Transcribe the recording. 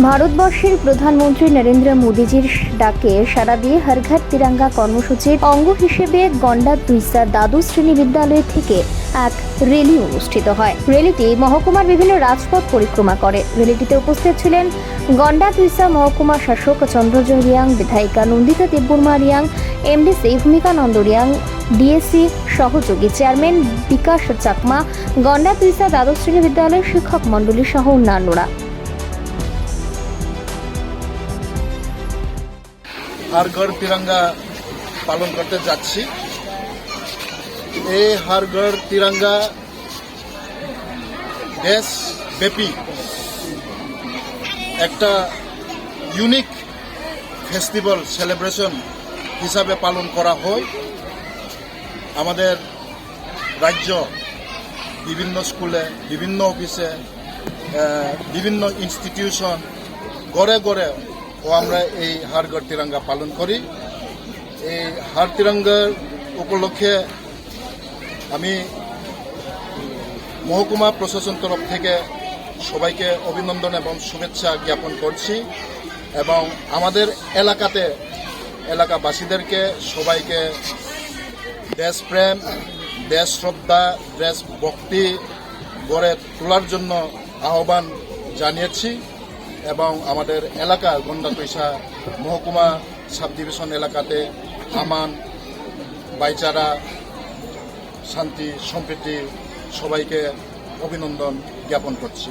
ভারতবর্ষের প্রধানমন্ত্রী নরেন্দ্র মোদীজির ডাকে সাড়া দিয়ে হর ঘর তিরঙ্গা কর্মসূচির অঙ্গ হিসেবে গন্ডা দুইসা দ্বাদশ শ্রেণি বিদ্যালয় থেকে এক র্যালি অনুষ্ঠিত হয়। র্যালিটি মহকুমার বিভিন্ন রাজপথ পরিক্রমা করে। র্যালিটিতে উপস্থিত ছিলেন গন্ডা দুইসা মহকুমা শাসক চন্দ্রজয় রিয়াং, বিধায়িকা নন্দিতা দেববর্মা রিয়াং, এমডিসি ভূমিকানন্দ রিয়াং, ডিএসসি সহযোগী চেয়ারম্যান বিকাশ চাকমা, গন্ডা তুইসা দ্বাদশ শ্রেণি বিদ্যালয়ের শিক্ষক মণ্ডলী সহ অন্যান্যরা। হর ঘর তিরঙ্গা পালন করতে যাচ্ছি। এই হর ঘর তিরঙ্গা দেশব্যাপী একটা ইউনিক ফেস্টিভ্যাল সেলিব্রেশন হিসাবে পালন করা হয়। আমাদের রাজ্য বিভিন্ন স্কুলে, বিভিন্ন অফিসে বিভিন্ন ইনস্টিটিউশন গড়ে গড়ে ও আমরা এই হারগড় তিরঙ্গা পালন করি। এই হার তিরঙ্গার উপলক্ষে আমি মহকুমা প্রশাসন তরফ থেকে সবাইকে অভিনন্দন এবং শুভেচ্ছা জ্ঞাপন করছি এবং আমাদের এলাকাতে এলাকাবাসীদেরকে সবাইকে দেশপ্রেম দেশ শ্রদ্ধা, দেশ ভক্তি গড়ে তোলার জন্য আহ্বান জানিয়েছি। এবং আমাদের এলাকা গন্ডাতৈসা মহকুমা সাব ডিভিশন এলাকাতে আমান, বাইচারা, শান্তি, সম্প্রীতি, সবাইকে অভিনন্দন জ্ঞাপন করছি।